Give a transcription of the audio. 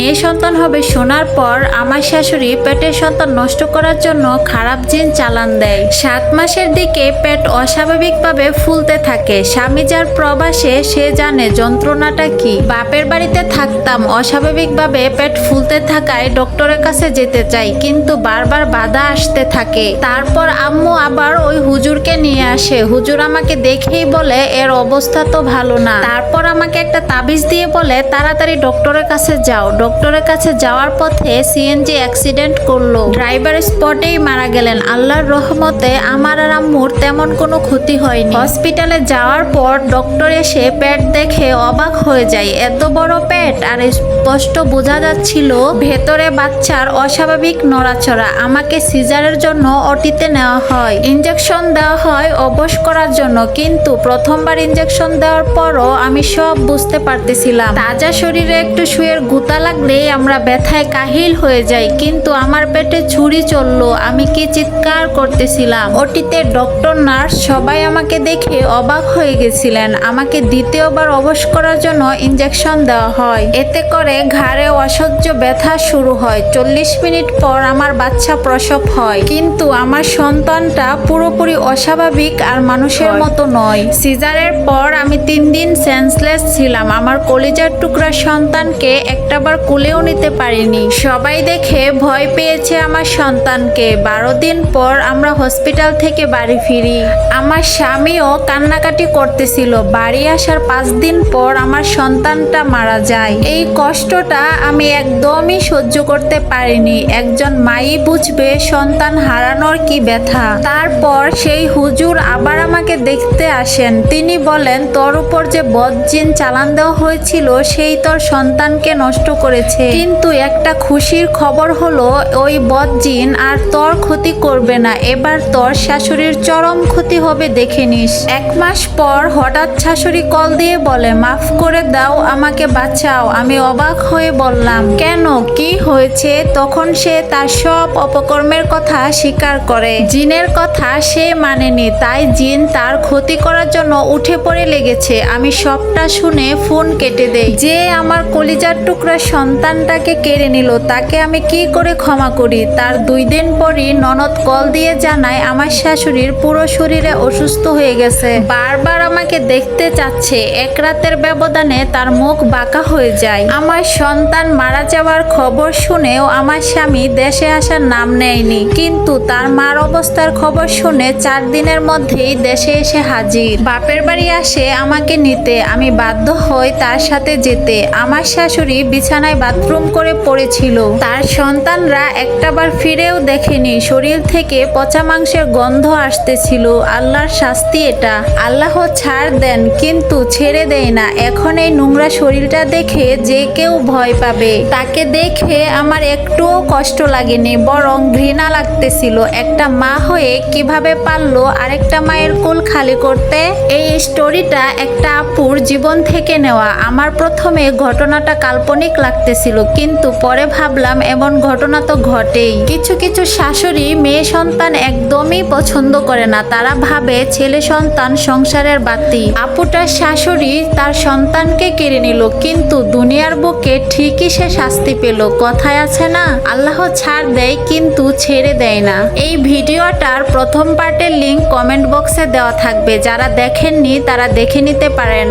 মেয়ে সন্তান হবে শোনার পর আমার শাশুড়ি পেটের সন্তান নষ্ট করার জন্য খারাপ জিন চালান দেয়। সাত মাসের দিকে পেট অস্বাভাবিকভাবে ফুলতে থাকে। স্বামী যার প্রবাসে, সে জানে যন্ত্রণাটা কি। বাপের বাড়িতে থাকতাম, অস্বাভাবিকভাবে পেট ফুলতে থাকায় ডক্টরের কাছে যেতে চাই, কিন্তু বারবার বাধা আসতে থাকে। তারপর আম্মু আবার ওই হুজুরকে নিয়ে আসে। হুজুর আমাকে দেখেই বলে, এর অবস্থা তো ভালো না। তারপর আমাকে একটা তাবিজ দিয়ে বলে, তাড়াতাড়ি ডক্টরের কাছে যাও। ডক্টরের কাছে যাওয়ার পথে সিএনজি অ্যাক্সিডেন্ট করল। ড্রাইভার স্পটেই মারা গেলেন। আল্লাহর রহমতে আমার আর আম্মুর তেমন কোনো ক্ষতি হয়নি। হসপিটালে যাওয়ার পর ডক্টর এসে পেট দেখে অবাক হয়ে যায়। এত বড় পেট, আর স্পষ্ট বোঝা যাচ্ছিল ভেতরে বাচ্চার অস্বাভাবিক নড়াচড়া। আমাকে সিজারের জন্য অটিতে নেওয়া হয়। ইঞ্জেকশন দেওয়া হয় অবশ করার জন্য। কিন্তু প্রথমবার ইঞ্জেকশন দেওয়ার পরও আমি সব বুঝতে পারতেছিলাম। তাজা শরীরে একটু শুয়ের গুতা লাগলেই আমরা ব্যথায় কাহিল হয়ে যাই কিন্তু আমার পেটে ছুরি চলল আমি কি চিৎকার করতেছিলাম? ওটিতে ডক্টর নার্স সবাই আমাকে দেখে অবাক হয়ে গেছিলেন। আমাকে দ্বিতীয়বার অবশ করার জন্য ইঞ্জেকশন দেওয়া হয়। এতে করে ঘাড়ে অসহ্য ব্যথা শুরু হয়। চল্লিশ মিনিট পর আমার বাচ্চা প্রসব হয়। কিন্তু আমার সন্তানটা পুরোপুরি অস্বাভাবিক আর মানুষের মতো নয়। সিজারের পর আমি তিন দিন সেন্সলেস ছিলাম। আমার কলিজার টুকরা সন্তানকে একটাবার কুলেও নিতে পারিনি। সবাই দেখে ভয় পেয়েছে আমার সন্তানকে। বারো দিন পর আমরা হসপিটাল থেকে বাড়ি ফিরি। আমার স্বামীও কান্নাকাটি করতেছিল। বাড়ি আসার পাঁচ দিন পর আমার সন্তানটা মারা যায়। এই কষ্টটা আমি একদমই সহ্য করতে পারিনি। একজন মাই বুঝবে সন্তান হারানোর কি ব্যথা। তারপর সেই হুজুর আবার আমাকে দেখতে আসেন। তিনি বলেন, তোর উপর যে বদজিন চালান দেওয়া হয়েছিল, সেই তোর সন্তানকে নষ্ট করেছে। কিন্তু একটা খুশির খবর হলো, ওই বদজিন আর তোর ক্ষতি করবে না। এবার তোর শাশুড়ির চরম ক্ষতি হবে, দেখে নিস। এক মাস পর হঠাৎ শাশুড়ি কল দিয়ে বলে, মাফ করে দাও, আমাকে বাঁচাও। আমি অবাক হয়ে বললাম, কেন? কি হয়েছে? তখন সে তার সব অপকর্মের কথা স্বীকার করে। জিনের কথা সে মানেনি, তাই জিন তার ক্ষতি করার জন্য উঠে পড়ে লেগেছে। আমি সবটা শুনে ফোন কেটে দেই। যে আমার কলিজার টুকরা সন্তানটাকে কেড়ে নিল। তাকে আমি কি করে ক্ষমা করি? তার দুই দিন পরই ননদ কল দিয়ে জানায়, আমার শাশুড়ির পুরো শরীরে অসুস্থ হয়ে গেছে। বারবার আমাকে দেখতে চাচ্ছে। এক রাতের ব্যবধানে তার মুখ বাঁকা হয়ে যায়। আমার সন্তান মারা যাওয়ার খবর শুনেও আমার স্বামী দেশে আসার নাম নেয়নি। কিন্তু তার মার অবস্থার খবর শুনে চার দিনের মধ্যেই দেশে এসে হাজির। বাপের বাড়ি আসে আমাকে নিতে। আমি বাধ্য হই তার সাথে যেতে। আমার শাশুড়ি বিছানায় বাথরুম করে পড়েছিল। তার সন্তানরা একটাবার ফিরেও দেখেনি। শরীর থেকে পচা মাংসের গন্ধ আসতেছিল। আল্লাহর শাস্তি এটা। আল্লাহ ছাড় দেন, কিন্তু ছেড়ে দেয় না। এখন এই নোংরা শরীরটা দেখে যে কেউ ভয় পাবে। তাকে দেখে আমার একটুও কষ্ট লাগেনি, বরং ঘৃণা লাগতেছিল। একটা মা হয়ে কীভাবে পারল আরেকটা মায়ের কোল খালি করতে? এই স্টোরিটা একটা আপুর জীবন থেকে নেওয়া। আমার প্রথমে ঘটনাটা কাল্পনিক লাগতেছিল কিন্তু পরে ভাবলাম এমন ঘটনা তো ঘটেই। কিছু কিছু শাশুড়ি মেয়ে সন্তান একদমই পছন্দ করে না, তারা ভাবে ছেলে সন্তান সংসারের বাতি। আপুটার শাশুড়ি তার সন্তানকে কেড়ে নিল, কিন্তু দুনিয়ার বুকে ঠিকই সে শাস্তি পেল। কথায় আছে না, আল্লাহ ছাড় দেয় কিন্তু ছেড়ে দেয় না। এই ভিডিওটার প্রথম পার্টের লিঙ্ক কমেন্ট বক্সে দেওয়া থাকবে, যারা দেখেননি তারা দেখে নিতে পারেন।